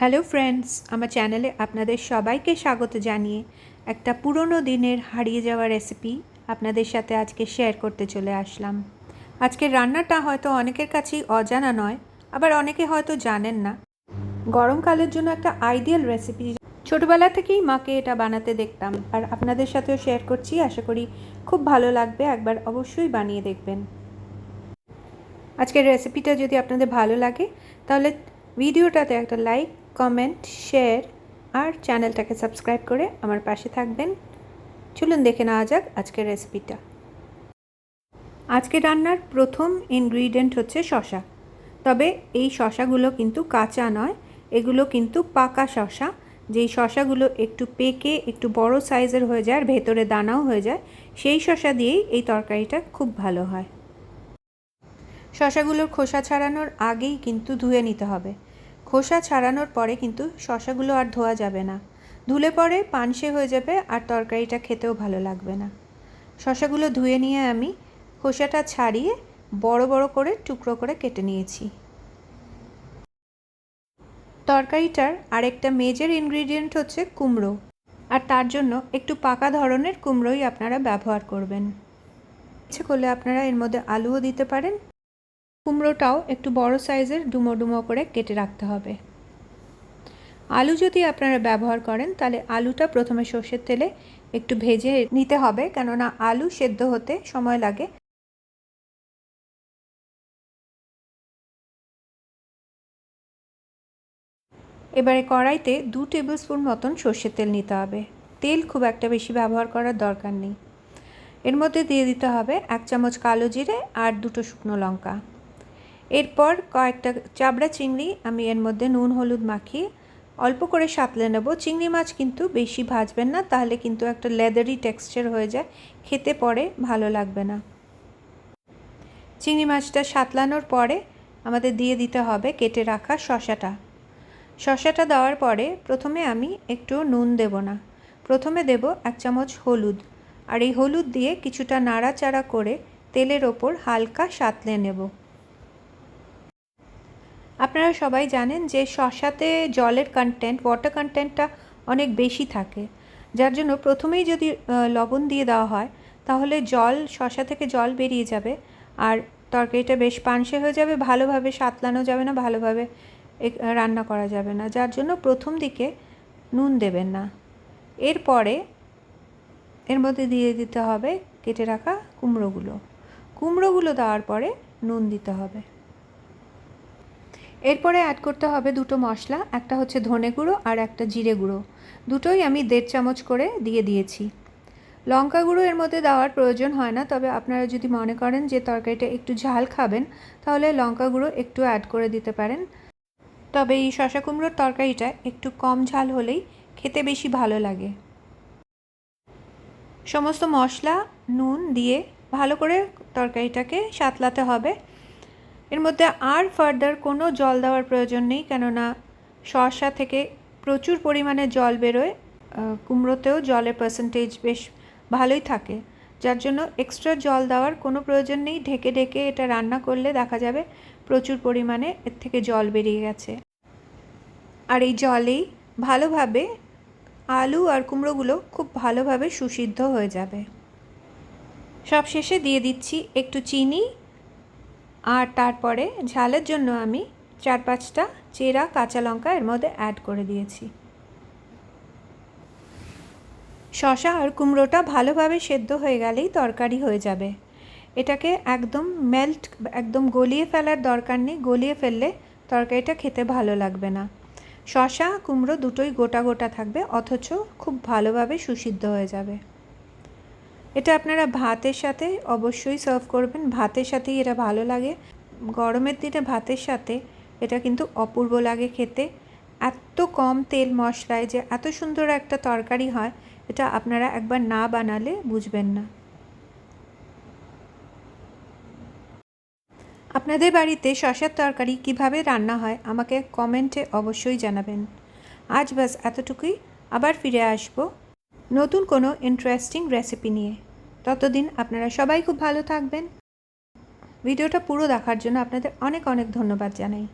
Hello friends আমার চ্যানেলে আপনাদের সবাইকে স্বাগত জানিয়ে একটা পুরনো দিনের হারিয়ে যাওয়া রেসিপি আপনাদের সাথে আজকে শেয়ার করতে চলে আসলাম। আজকের রান্নাটা হয়তো অনেকের কাছেই অজানা নয়, আবার অনেকে হয়তো জানেন না। গরমকালের জন্য একটা আইডিয়াল রেসিপি ছোটবেলা থেকেই মাকে এটা বানাতে দেখতাম, আর আপনাদের সাথেও শেয়ার করছি, আশা করি খুব ভালো লাগবে, একবার অবশ্যই বানিয়ে দেখবেন। আজকের রেসিপিটা যদি আপনাদের ভালো লাগে, তাহলে ভিডিওটাতে একটা লাইক কমেন্ট শেয়ার আর চ্যানেলটাকে সাবস্ক্রাইব করে আমার পাশে থাকবেন। চলুন দেখে নেওয়া যাক আজকের রেসিপিটা আজকে রান্নার প্রথম ইনগ্রিডিয়েন্ট হচ্ছে শশা তবে এই শশাগুলো কিন্তু কাঁচা নয়, এগুলো কিন্তু পাকা শশা যেই শশাগুলো একটু পেকে, একটু বড় সাইজের হয়ে যায় আর ভেতরে দানাও হয়ে যায়, সেই শশা দিয়েই এই তরকারিটা খুব ভালো হয়। শশাগুলোর খোসা ছাড়ানোর আগেই কিন্তু ধুয়ে নিতে হবে। খোসা ছাড়ানোর পরে কিন্তু শশাগুলো আর ধোয়া যাবে না। ধুলে পরে পানসে হয়ে যাবে আর তরকারিটা খেতেও ভালো লাগবে না। শশাগুলো ধুয়ে নিয়ে আমি খোসাটা ছাড়িয়ে বড় বড় করে টুকরো করে কেটে নিয়েছি। তরকারিটার আরেকটা মেজর ইনগ্রিডিয়েন্ট হচ্ছে কুমড়ো। আর তার জন্য একটু পাকা ধরনের কুমড়োই আপনারা ব্যবহার করবেন। ইচ্ছে করলে আপনারা এর মধ্যে আলুও দিতে পারেন। কুমড়োটাও একটু বড় সাইজের ডুমো ডুমো করে কেটে রাখতে হবে। আলু যদি আপনারা ব্যবহার করেন, তাহলে আলুটা প্রথমে সর্ষের তেলে একটু ভেজে নিতে হবে, কেননা আলু সেদ্ধ হতে সময় লাগে। এবারে কড়াইতে দু টেবিল স্পুন মতন সর্ষের তেল নিতে হবে। তেল খুব একটা বেশি ব্যবহার করার দরকার নেই। এর মধ্যে দিয়ে দিতে হবে এক চামচ কালো জিরে আর দুটো শুকনো লঙ্কা। এরপর কয়েকটা চাবড়া চিংড়ি আমি এর মধ্যে নুন, হলুদ মাখিয়ে অল্প করে সাতলে নেব। চিংড়ি মাছ কিন্তু বেশি ভাজবেন না, তাহলে কিন্তু একটা লেদারি টেক্সচার হয়ে যায়, খেতে পরে ভালো লাগবে না। চিংড়ি মাছটা সাতলানোর পরে আমাদের দিয়ে দিতে হবে কেটে রাখা শশাটা শশাটা দেওয়ার পরে প্রথমে আমি একটু নুন দেব না। প্রথমে দেব এক চামচ হলুদ। আর এই হলুদ দিয়ে কিছুটা নাড়াচাড়া করে তেলের ওপর হালকা সাতলে নেব। আপনারা সবাই জানেন যে শশাতে জলের কন্টেন্ট ওয়াটার কন্টেন্টটা অনেক বেশি থাকে। যার জন্য প্রথমেই যদি লবণ দিয়ে দেওয়া হয়, তাহলে জল, শশা থেকে জল বেরিয়ে যাবে। আর তরকারিটা বেশ পানসে হয়ে যাবে, ভালোভাবে সাতলানো যাবে না, ভালোভাবে রান্না করা যাবে না। যার জন্য প্রথম দিকে নুন দেবেন না। এরপরে এর মধ্যে দিয়ে দিতে হবে কেটে রাখা কুমড়োগুলো। কুমড়োগুলো দেওয়ার পরে নুন দিতে হবে। এরপরে অ্যাড করতে হবে দুটো মশলা, একটা হচ্ছে ধনে গুঁড়ো আর একটা জিরে গুঁড়ো। দুটোই আমি দেড় চামচ করে দিয়ে দিয়েছি। লঙ্কা গুঁড়ো এর মধ্যে দেওয়ার প্রয়োজন হয় না, তবে আপনারা যদি মনে করেন যে তরকারিটা একটু ঝাল খাবেন, তাহলে লঙ্কা গুঁড়ো একটু অ্যাড করে দিতে পারেন। তবে এই শশা কুমড়োর তরকারিটা একটু কম ঝাল হলেই খেতে বেশি ভালো লাগে। সমস্ত মশলা, নুন দিয়ে ভালো করে তরকারিটাকে সাতলাতে হবে। এর মধ্যে আর ফার্দার কোনো জল দেওয়ার প্রয়োজন নেই, কেননা শসা থেকে প্রচুর পরিমাণে জল বেরোয় কুমড়োতেও জলের পার্সেন্টেজ বেশ ভালোই থাকে। যার জন্য এক্সট্রা জল দেওয়ার কোনো প্রয়োজন নেই, ঢেকে ঢেকে এটা রান্না করলে দেখা যাবে প্রচুর পরিমাণে এর থেকে জল বেরিয়ে গেছে। আর এই জলেই ভালোভাবে আলু আর কুমড়োগুলো খুব ভালোভাবে সুসিদ্ধ হয়ে যাবে। সব শেষে দিয়ে দিচ্ছি একটু চিনি আর তারপরে ঝালের জন্য আমি চার পাঁচটা চেরা কাঁচা লঙ্কা এর মধ্যে অ্যাড করে দিয়েছি। শশা আর কুমড়োটা ভালোভাবে সেদ্ধ হয়ে গেলেই তরকারি হয়ে যাবে। এটাকে একদম মেল্ট একদম গলিয়ে ফেলার দরকার নেই, গলিয়ে ফেললে তরকারিটা খেতে ভালো লাগবে না। শশা কুমড়ো দুটোই গোটা গোটা থাকবে, অথচ খুব ভালোভাবে সুসিদ্ধ হয়ে যাবে। এটা আপনারা ভাতের সাথে অবশ্যই সার্ভ করবেন। ভাতের সাথেই এটা ভালো লাগে। গরমের দিনে ভাতের সাথে এটা কিন্তু অপূর্ব লাগে খেতে। এত কম তেল মশলায় যে এত সুন্দর একটা তরকারি হয়, এটা আপনারা একবার না বানালে বুঝবেন না। আপনাদের বাড়িতে শশার তরকারি কীভাবে রান্না হয় আমাকে কমেন্টে অবশ্যই জানাবেন। আজ বাস এতটুকুই। আবার ফিরে আসব নতুন কোনো ইন্টারেস্টিং রেসিপি নিয়ে। ততদিন আপনারা সবাই খুব ভালো থাকবেন। ভিডিওটা পুরো দেখার জন্য আপনাদের অনেক অনেক ধন্যবাদ জানাই।